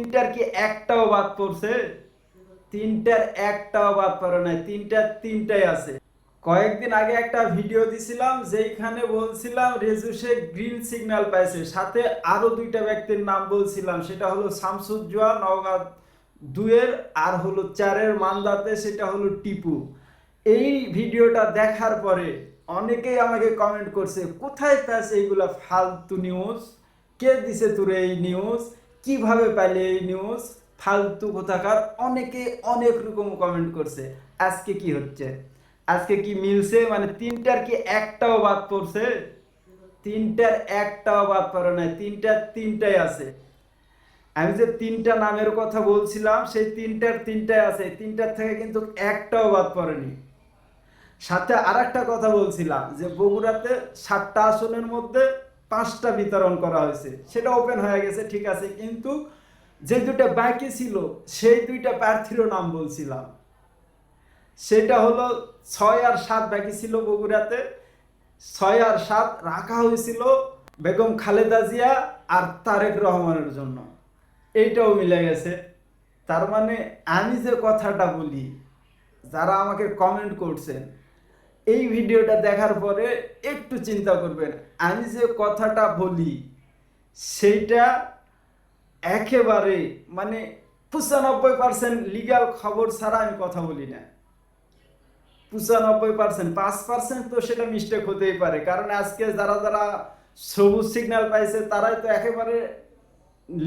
তিনটার কি একটাও বাদ পড়ছে? তিনটার একটাও বাদ পড়ে নাই। তিনটার তিনটাই আছে। কয়েকদিন আগে একটা ভিডিও দিছিলাম, যেইখানে বলছিলাম রেজুসে গ্রিন সিগন্যাল পাইছে। সাথে আরও দুইটা ব্যক্তির নাম বলছিলাম। সেটা হলো শামসুজ্জোয়া নওগাঁ দুয়ের আর হলো চারের মান্দাতে, সেটা হলো টিপু। এই ভিডিওটা দেখার পরে অনেকেই আমাকে কমেন্ট করছে, কোথায় পাস এইগুলা ফালতু নিউজ কে দিছে তোরে এই নিউজ কীভাবে পাইলে এই নিউজ ফালতু কোথাকার অনেকে অনেক রকম কমেন্ট করছে। আজকে কি হচ্ছে? আজকে কি মিলছে? মানে তিনটার কি একটাও বাদ পড়ছে? তিনটার একটাও বাদ পড়ে নাই। তিনটার তিনটাই আছে। আমি যে তিনটা নামের কথা বলছিলাম, সেই তিনটার তিনটাই আছে। তিনটার থেকে কিন্তু একটাও বাদ পড়েনি। সাথে আর কথা বলছিলাম যে বগুড়াতে সাতটা আসনের মধ্যে পাঁচটা বিতরণ করা হয়েছে। সেটা ওপেন হয়ে গেছে, ঠিক আছে, কিন্তু যে দুটো বাকি ছিল, সেই দুইটা প্রার্থীরও নাম বলছিলাম। সেটা হলো ছয় আর সাত বাকি ছিল বগুড়াতে। ছয় আর সাত রাখা হয়েছিল বেগম খালেদা জিয়া আর তারেক রহমানের জন্য। এইটাও মিলে গেছে। তার মানে আমি যে কথাটা বলি, যারা আমাকে কমেন্ট করছেন এই ভিডিওটা দেখার পরে একটু চিন্তা করবেন। আমি যে কথাটা বলি, সেইটা একেবারে মানে পঁচানব্বই পার্সেন্ট লিগাল খবর ছাড়া আমি কথা বলি না। পঁচানব্বই পার্সেন্ট পাঁচ পার্সেন্ট তো সেটা মিস্টেক হতেই পারে। কারণ আজকে যারা যারা সবুজ সিগন্যাল পাইছে, তারাই তো একেবারে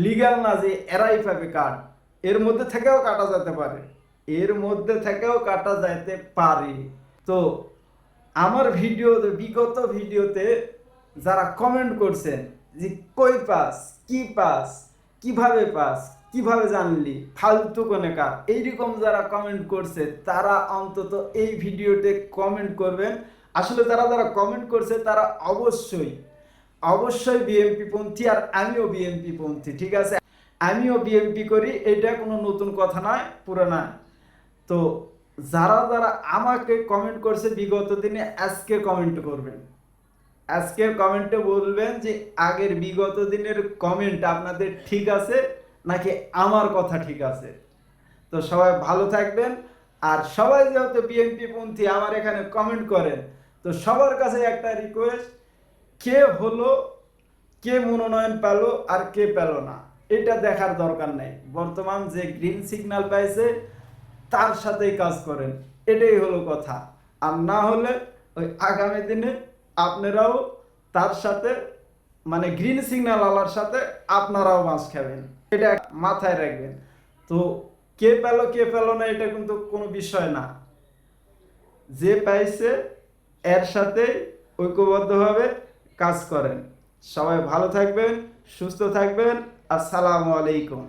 লিগাল না যে এরাই পাবে কার্ড এর মধ্যে থেকেও কাটা যেতে পারে। এর মধ্যে থেকেও কাটা যেতে পারে। তো আমার ভিডিও বিগত ভিডিওতে যারা কমেন্ট করছেন যে কই পাস, কি পাস, কীভাবে পাস, কীভাবে জানলি, ফালতু কোনে কার, এইরকম যারা কমেন্ট করছে, তারা অন্তত এই ভিডিওতে কমেন্ট করবেন। আসলে যারা যারা কমেন্ট করছে, তারা অবশ্যই অবশ্যই বিএমপি পন্থী আর আমিও বিএমপি পন্থী, ঠিক আছে? আমিও বিএমপি করি, এটা কোনো নতুন কথা নয়, পুরানা। তো যারা যারা আমাকে কমেন্ট করছে বিগত দিনে, আজকে কমেন্ট করবেন। আজকের কমেন্টে বলবেন যে, আগের বিগত দিনের কমেন্ট আপনাদের ঠিক আছে, নাকি আমার কথা ঠিক আছে? তো সবাই ভালো থাকবেন, আর সবাই যেহেতু বিএনপি পন্থী, আমার এখানে কমেন্ট করেন, তো সবার কাছে একটা রিকোয়েস্ট কে হলো, কে মনোনয়ন পেল, আর কে পেল না, এটা দেখার দরকার নেই। বর্তমান যে গ্রিন সিগন্যাল পাইছে তার সাথেই কাজ করেন। এটাই হলো কথা। আর না হলে ওই আগামী দিনে আপনারাও তার সাথে মানে গ্রিন সিগন্যাল আলার সাথে আপনারাও মাছ খাবেন। এটা মাথায় রাখবেন। তো কে পেল কে পেল না, এটা কিন্তু কোনো বিষয় না। যে পাইছে, এর সাথে ঐক্যবদ্ধভাবে কাজ করেন। সবাই ভালো থাকবেন, সুস্থ থাকবেন। আসসালামু আলাইকুম।